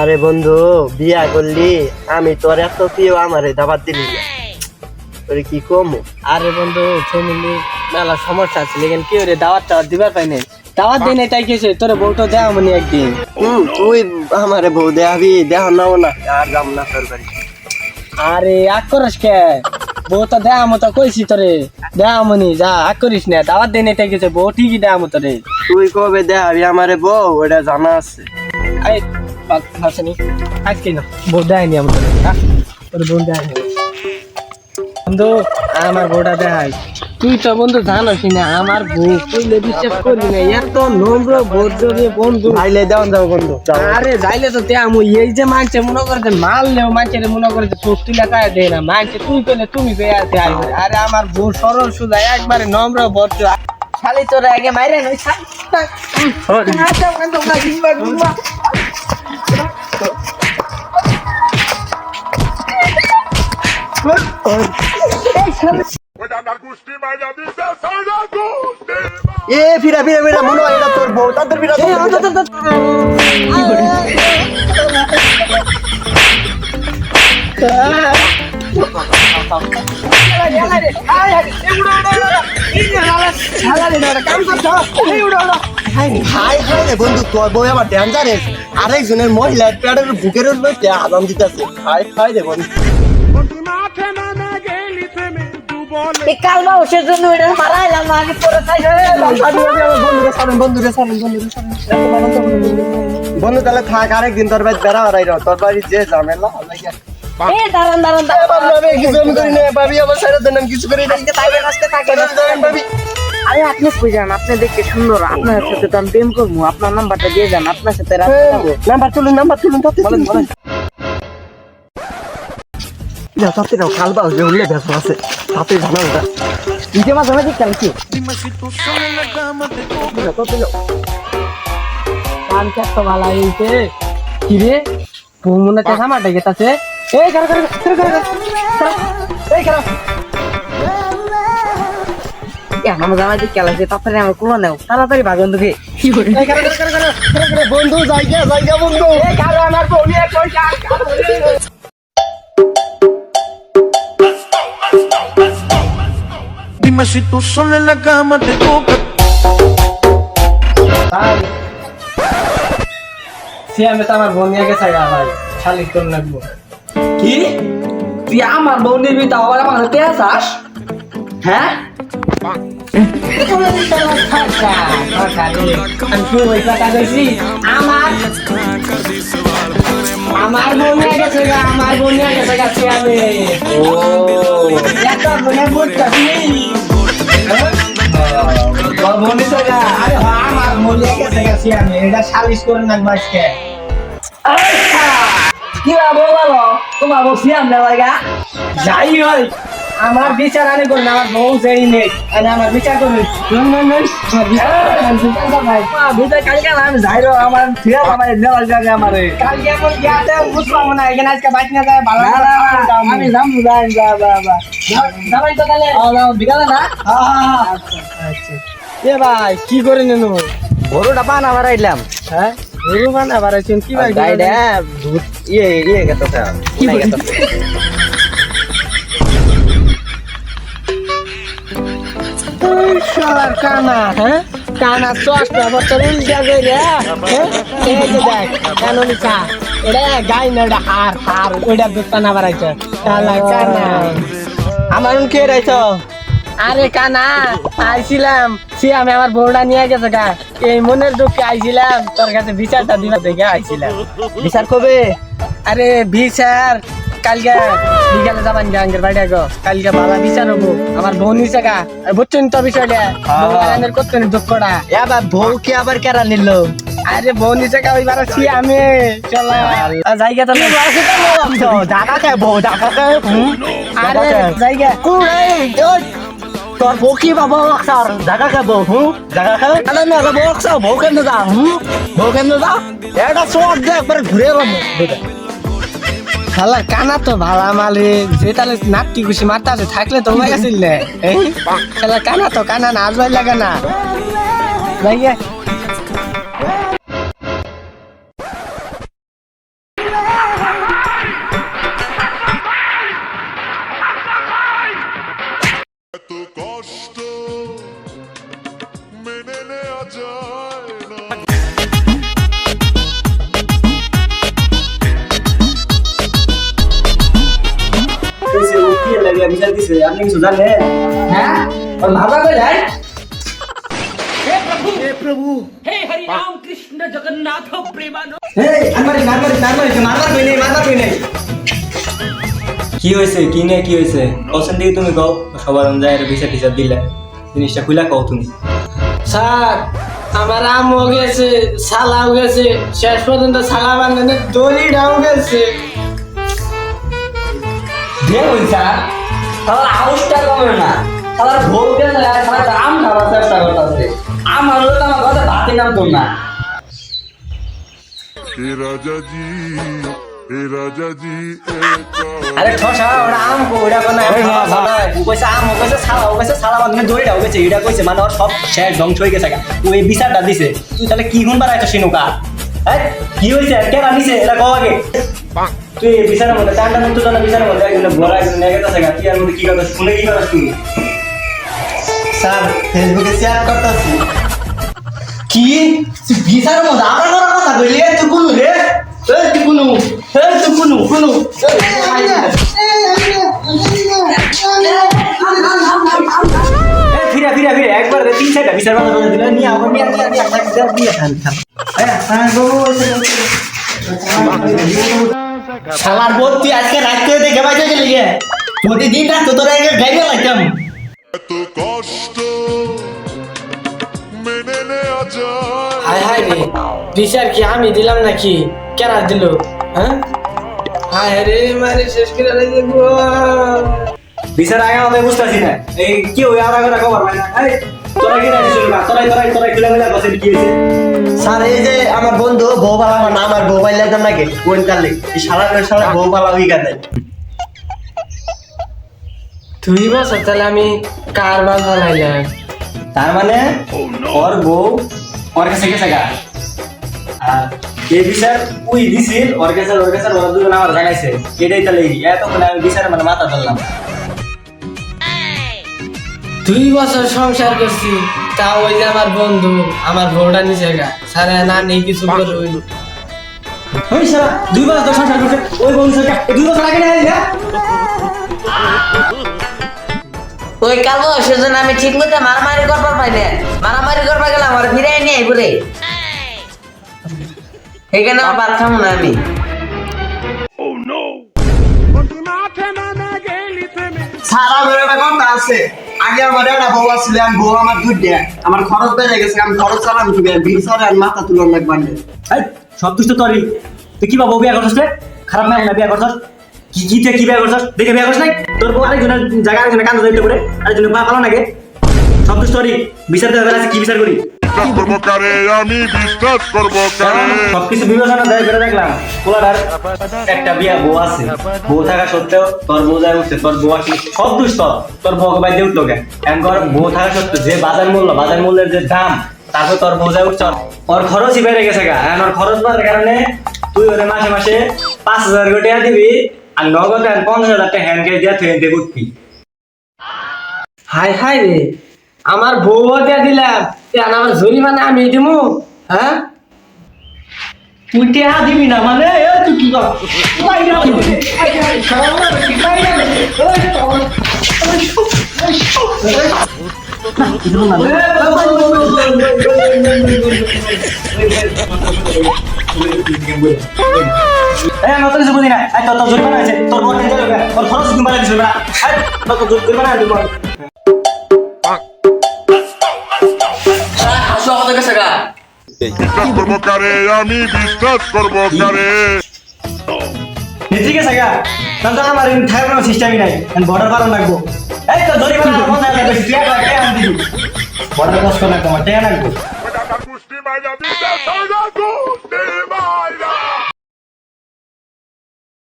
আরে বন্ধু বিয়া করলি আমি তোর এত প্রিয় আমারে দাবাত দিলি না। তোরে কি কমু? আরে বন্ধু ফ্যামিলি মেলা সমস্যা আছে লেকিন কি রে দাওয়াত টাওয়াত দিবার পাই নাই? দাওয়াত দিই নাই তাই কেছে তোরে বউটা দেওয়া মনি একদিন। হুম তুই আমারে বউ দেখাবি দেহ নাও না আর যাম না তোর বাড়ি। আরে আগ করিস কে? বউ তো দেওয়া মতো কইছি তোরে দেওয়া মনি যা আগ করিস না দাওয়াত দিই নাই তাই কেছে বউ ঠিকই দেওয়া মতো রে। তুই কবে দেখাবি আমারে বউ ওটা জানা আছে। আই ভাবছনি আজকে না? বউ দেয়নি আমার হ্যাঁ? তোর বউ দেয়নি। বন্ধু আমার বউটা দেখাই। তুই তো বন্ধু জানোস না আমার বউ কইলে বিশ্বাস করবি না এর তো নম্র ভদ্র রে বন্ধু। ভাইলে দেওয়ান যাব বন্ধু আরে যাইলে তো তে আমু এই যে মানছে মনে করে মারলেও মানছে রে মনে করে চোখ তুলে দেয় না মানছে তুই পেলে তুমি পেয়ে আছে আরে আমার বউ সরল সুদা একবারে নম্র ভদ্র। খালি তোরা আগে মাইরে নই এ ফিরা ফিরা ফিরা মনে হয় এটা তোর বউ তাদের ফিরা হাই হাই রে বন্ধু তোর বউ আবার ডেঞ্জারেস আরেকজনের মহিলা প্যাডের বুকের আদাম দিতেছে। হাই হাই রে বন্ধু। কাল বাউসের জন্য এটা মারাইলাম আগে পরে তাই বন্ধুরে সারেন বন্ধুরে সারেন বন্ধুরে সারেন বন্ধু তাহলে থাক আরেকদিন তোর বাড়ি বেড়া হারাই তোর বাড়ি যে ঝামেলা এ দাঁড়ান দাঁড়ান দাঁড়ান কিছু আমি করি না ভাবি আমার সাইডে দেন আমি কিছু করি না তাইবেন আজকে থাকে না ভাবি আরে আপনি বুঝান আপনি দেখতে সুন্দর আপনার সাথে তো আমি প্রেম করব আপনার নাম্বারটা দিয়ে যান আপনার সাথে নাম্বার তুলুন নাম্বার তুলুন বলেন বলেন যাও তাতে যাও কাল বাউ যে উল্লে ব্যস্ত আছে। তাতে জানা ওটা নিজে মাঝে মাঝে কেন কি? কান চারটা ভালো হইছে কি রে? বউ মনে হচ্ছে সামাটা গেতাছে? এই কারও কারও কারও কারও এই কারও আমার জামাই দিকে তাড়াতাড়ি আমার নেও। বন্ধু জায়গা জায়গা বন্ধু। আমার Dime si tú sola en la cama te toca. ভাই। সে আমি তো আমার বোন নিয়ে গেছে গা ভাই শালিক করে লাগবো কি? তুই আমার বউ নিবি তাও আবার আমার হাতে আসাস হ্যাঁ? আমার আমার বোন নিয়ে গেছে গা আমার বোন নিয়ে গেছে গা আমি। ও। হ্যাঁ আমার কি বাবু বলো তোমার বউ সিয়াম লাগা যাই হয় আমার বিচার আনে করুন আমার বউ যেই নেই আর আমার বিচার করুন ভাই না আমি যাই আমার ফিরে আমার নেওয়ার জায়গা আমার। কালকে এমন গিয়াতে বুঝলাম না এখানে আজকে বাইক না যায় ভালো না না না, আমি যাম যাই যা যা যা। যাবাই তো তাহলে। বিকালে না? আচ্ছা এ ভাই কি করে নেন? গরুটা পান আবার আইলাম হ্যাঁ? গরু কি ভাই গাইডা ইয়ে ইয়ে কি শালার কানা হ্যাঁ? কানা চশমা উল্টা হ্যাঁ? এই যে দেখ কানুনি চা এটা গাই না এটা হার হার ওইটা দোকান আবার আছে শালা কানা। আমার কে রাইছ আরে কানা আইছিলাম। সে আমি আমার বউটা নিয়ে গেছে গা। এই মনের দুঃখে আইছিলাম তোর কাছে বিচারটা দিবা দেখে আইছিলাম। বিচার কবে? আরে বিচার কালকে বিকালে যাবান গাঙ্গের বাড়ি গো। কালকে বাবা বিচার হব। আমার বোন নিছে গা। আর বুঝছেন তো বিষয়টা বউ করতে দুঃখটা এবার বউ কে আবার কেরা নিল? আরে বোন নিছে গা ওইবার আছি আমি। চলো। জায়গা তো ঢাকা খায় বউ ঢাকা খায় আরে জায়গা কুড়ে তোর বউ কি বাবা বক্সার ঢাকা খায় হুম? ঢাকা খায় আরে না বক্সার বউ কেন যা? হুম? বউ কেন যা? এটা সব একবার ঘুরে এলাম শালা, কানা তো ভালা মালে যে তালে নাটকি খুশি মারতে আছে থাকলে তো হয়ে গেছিল শালা, কানা তো কানা না আজ লাগে না। জায়গা হয়েছে আপনি কিছু জানেন হ্যাঁ ওর ভাবা কই যায় এই আনমারি নারমারি নারমারি মারবার কই নেই মারবার কই নেই কি হয়েছে? কি নিয়ে কি হয়েছে? কখন দিকে তুমি কও। সবার অনুযায়ী বিচার টিচার দিলে। জিনিসটা খুলে কও তুমি। স্যার আমার আমও গেছে সালাও গেছে। শেষ পর্যন্ত সালা বান্ধে দড়িটাও গেছে। দেখুন স্যার। তাহলে আউসটা কমে না। তাহলে ভোগকে তাহলে আম খাবার চেষ্টা করতেছে। আম হলো তো আমার কথা ভাতে নাম তো না রাজাজি রাজাজি আরে ঠসা ওরা আম কো ওরা কোন কইছে আম কইছে কইছে মানে দড়ি দাও কইছে এটা কইছে মানে ওর সব ধ্বংস হয়ে গেছে ওই বিচারটা দিছে। তুই তাহলে কি গুণ বাড়াইছো সিনুকা কি হয়েছে? কেন দিছে এটা কও আগে। তুই এই বিচারের মধ্যে চারটা মতো জানা বিচারের মধ্যে একজন বড় একজন নেগে গেছে গা তুই আর মধ্যে কি কথা শুনে কি কথা তুমি? স্যার ফেসবুকে শেয়ার করতেছি। কি? বিচারের মধ্যে আমার করার কথা কইলি? তুই কোন রে। এ তুই কোন এ তুই কোন কোন ফিরে ফিরে ফিরে। একবার তিন চারটা বিচার করে দিলে। নিয়ে আবার নিয়ে নিয়ে নিয়ে নিয়ে নিয়ে খান খান হ্যাঁ শালার বোধ তুই আজকে রাখতে দেখে বাজে গেলি গে। প্রতিদিন রাত তোর আগে গাইবে লাগতাম এত কষ্ট মেনে নেওয়া যায়। হায় হায় রে বিচার কি আমি দিলাম নাকি? কেরা দিল? হ্যাঁ? হায় রে মারে শেষ করে লাগে গো বিচার আগে আমাদের বুঝতেছি না। এই কি ওই আধা ঘণ্টা খবর হয় না? তোরা কি রাখিস না তোরাই তোরাই তোরাই কিলো মিলা বসে কি হয়েছে? স্যার এই যে আমার বন্ধু বউ পালা আমার নাম আর বউ পাইলে একদম নাকি? কোন কালে শালা শালা বউ পালা উই কাটে তুই বছর তাহলে আমি কার বাল ফালাইলাম তার মানে? ওর বউ ওর কাছে গেছে গা। আর এই বিচার উই দিছিল ওর কাছে ওর কাছে ওরা দুজন আমার জানাইছে এটাই তাহলে এতক্ষণ আমি বিচারে মানে মাথা ধরলাম। দুই বছর সংসার করছি। তা ওই যে আমার বন্ধু আমার বউটা নিচে গা। সারা না নেই কিছু করে ওই ওই সারা দুই সংসার করছে। ওই সরকার দুই বছর আগে না ওই কালো সেজন্য আমি ঠিক মতো মারামারি করবার পাই না মারামারি করবার গেলাম আর ফিরে নিয়ে আই বলে। এখানে আর ভাত খাব না আমি সারা কথা আছে। আগে আমার একটা বউ বউ আমার দুধ দেয়। আমার খরচ বেড়ে গেছে, আমি খরচ চালাম মাথা তুলন লাগবার নেই সব তোরই। তুই কি বাবু বিয়া করছিস? খারাপ না বিয়া করছিস? কি কি কি বিয়া করছিস? দেখে বিয়া করছিস নাই? তোর বউ আরেকজনের জায়গা আরেকজনের কান্দা দিতে পারে, আরেকজনের পা পালো নাকি? সব তোরই। বিচার দেওয়া কি বিচার করি? বিশ্বাস করব কারে আমি বিশ্বাস করব কারে সবকিছু বিবেচনা দেয় করে দেখলাম পোলার একটা বিয়া বউ আছে। বউ থাকা সত্ত্বেও তোর বউ যায় উঠছে তোর বউ আসলে সব দুষ্ট তোর বউকে বাইরে উঠল কে? এমন বউ থাকা সত্ত্বেও যে বাজার মূল্য বাজার মূল্যের যে দাম তারপর তোর বউ যায় উঠছে। ওর খরচই বেড়ে গেছে গা। এখন ওর খরচ বাড়ার কারণে তুই ওরে মাসে মাসে পাঁচ হাজার করে টাকা দিবি আর নগদ আর পঞ্চাশ হাজার টাকা হ্যান্ড ক্যাশ দিয়ে তুই উঠবি। হাই হাই রে। আমার বউ দিয়া দিলাম। আমার জরিমানা আমি দিমু হ্যাঁ? তুই টেহা দিবি না মানে? দিবি তোর তোর খরচ না। তোর বিশ্বাস করব কারে আমি বিশ্বাস করব কারে ঠিক আছে গা তাহলে তো আমার থাকার কোনো সিস্টেমই নাই। বর্ডার পালন লাগবো। এই তো জরিমানা পঞ্চাশ মনে লাগবে। টিয়া একবার আমি দিব। বর্ডার কষ্ট লাগবো আমার টিয়া লাগবো কুস্তি মাইনা বিশ্বাস